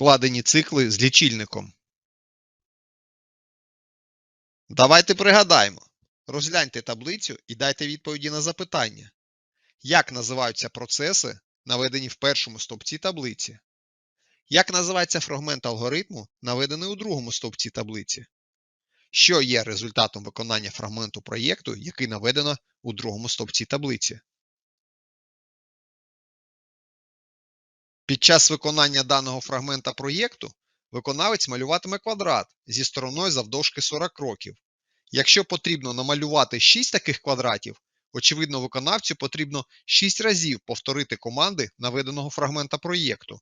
Складені цикли з лічильником. Давайте пригадаємо. Розгляньте таблицю і дайте відповіді на запитання. Як називаються процеси, наведені в першому стовпці таблиці? Як називається фрагмент алгоритму, наведений у другому стовпці таблиці? Що є результатом виконання фрагменту проєкту, який наведено у другому стовпці таблиці? Під час виконання даного фрагмента проєкту виконавець малюватиме квадрат зі стороною завдовжки 40 кроків. Якщо потрібно намалювати 6 таких квадратів, очевидно, виконавцю потрібно 6 разів повторити команди наведеного фрагмента проєкту.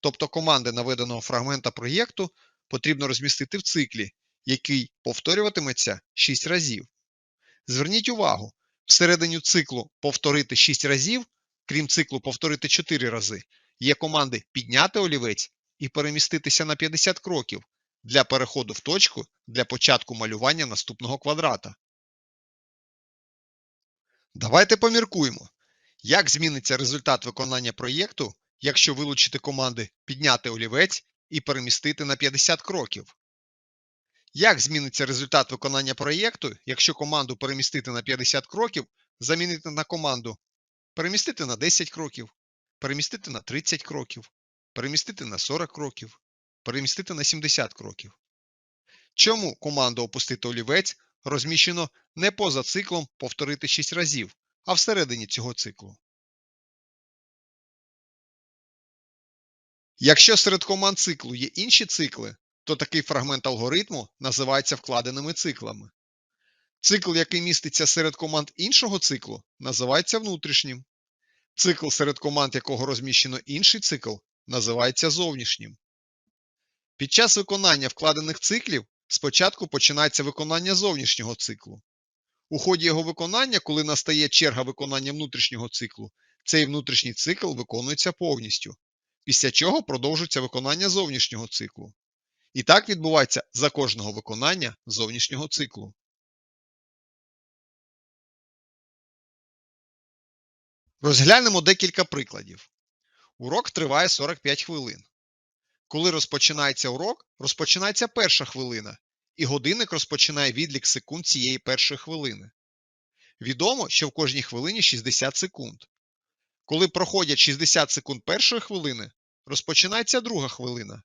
Тобто команди наведеного фрагмента проєкту потрібно розмістити в циклі, який повторюватиметься 6 разів. Зверніть увагу, всередині циклу повторити 6 разів, крім циклу повторити 4 рази, є команди підняти олівець і переміститися на 50 кроків для переходу в точку для початку малювання наступного квадрата. Давайте поміркуємо, як зміниться результат виконання проєкту, якщо вилучити команди підняти олівець і перемістити на 50 кроків. Як зміниться результат виконання проєкту, якщо команду перемістити на 50 кроків, замінити на команду перемістити на 10 кроків, перемістити на 30 кроків, перемістити на 40 кроків, перемістити на 70 кроків. Чому команду опустити олівець розміщено не поза циклом повторити 6 разів, а всередині цього циклу? Якщо серед команд циклу є інші цикли, то такий фрагмент алгоритму називається вкладеними циклами. Цикл, який міститься серед команд іншого циклу, називається внутрішнім. Цикл, серед команд якого розміщено інший цикл, називається зовнішнім. Під час виконання вкладених циклів спочатку починається виконання зовнішнього циклу. У ході його виконання, коли настає черга виконання внутрішнього циклу, цей внутрішній цикл виконується повністю, після чого продовжується виконання зовнішнього циклу. І так відбувається за кожного виконання зовнішнього циклу. Розглянемо декілька прикладів. Урок триває 45 хвилин. Коли розпочинається урок, розпочинається перша хвилина, і годинник розпочинає відлік секунд цієї першої хвилини. Відомо, що в кожній хвилині 60 секунд. Коли проходять 60 секунд першої хвилини, розпочинається друга хвилина.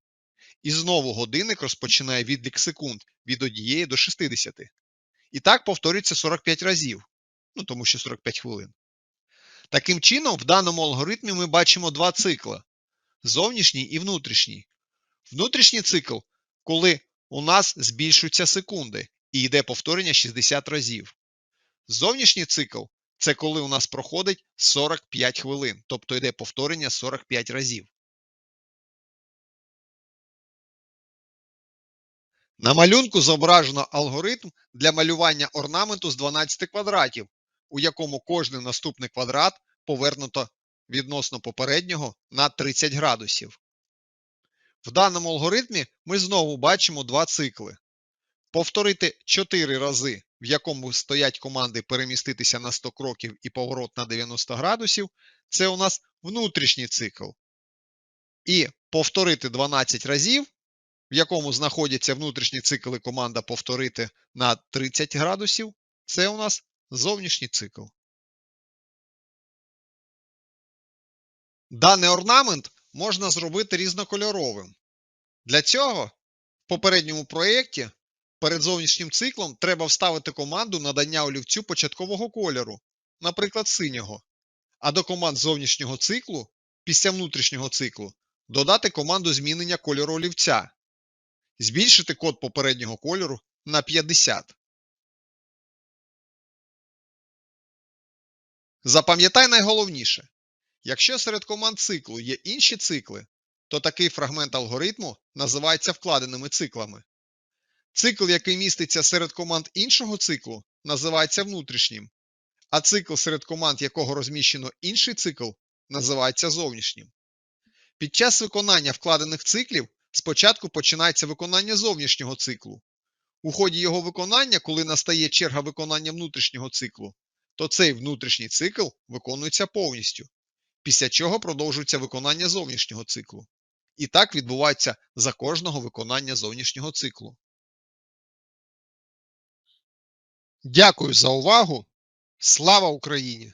І знову годинник розпочинає відлік секунд від однієї до 60. І так повторюється 45 разів, ну тому що 45 хвилин. Таким чином, в даному алгоритмі ми бачимо два цикли зовнішній і внутрішній. Внутрішній цикл, коли у нас збільшуються секунди і йде повторення 60 разів. Зовнішній цикл це коли у нас проходить 45 хвилин, тобто йде повторення 45 разів. На малюнку зображено алгоритм для малювання орнаменту з 12 квадратів, у якому кожний наступний квадрат повернуто відносно попереднього на 30 градусів. В даному алгоритмі ми знову бачимо два цикли. Повторити 4 рази, в якому стоять команди переміститися на 100 кроків і поворот на 90 градусів, це у нас внутрішній цикл. І повторити 12 разів, в якому знаходяться внутрішні цикли команда повторити на 30 градусів, це у нас зовнішній цикл. Даний орнамент можна зробити різнокольоровим. Для цього в попередньому проєкті перед зовнішнім циклом треба вставити команду надання олівцю початкового кольору, наприклад, синього. А до команд зовнішнього циклу після внутрішнього циклу додати команду змінення кольору олівця. Збільшити код попереднього кольору на 50. Запам'ятай найголовніше. Якщо серед команд циклу є інші цикли, то такий фрагмент алгоритму називається вкладеними циклами. Цикл, який міститься серед команд іншого циклу, називається внутрішнім, а цикл, серед команд якого розміщено інший цикл, називається зовнішнім. Під час виконання вкладених циклів спочатку починається виконання зовнішнього циклу. У ході його виконання, коли настає черга виконання внутрішнього циклу, то цей внутрішній цикл виконується повністю, після чого продовжується виконання зовнішнього циклу. І так відбувається за кожного виконання зовнішнього циклу. Дякую за увагу. Слава Україні!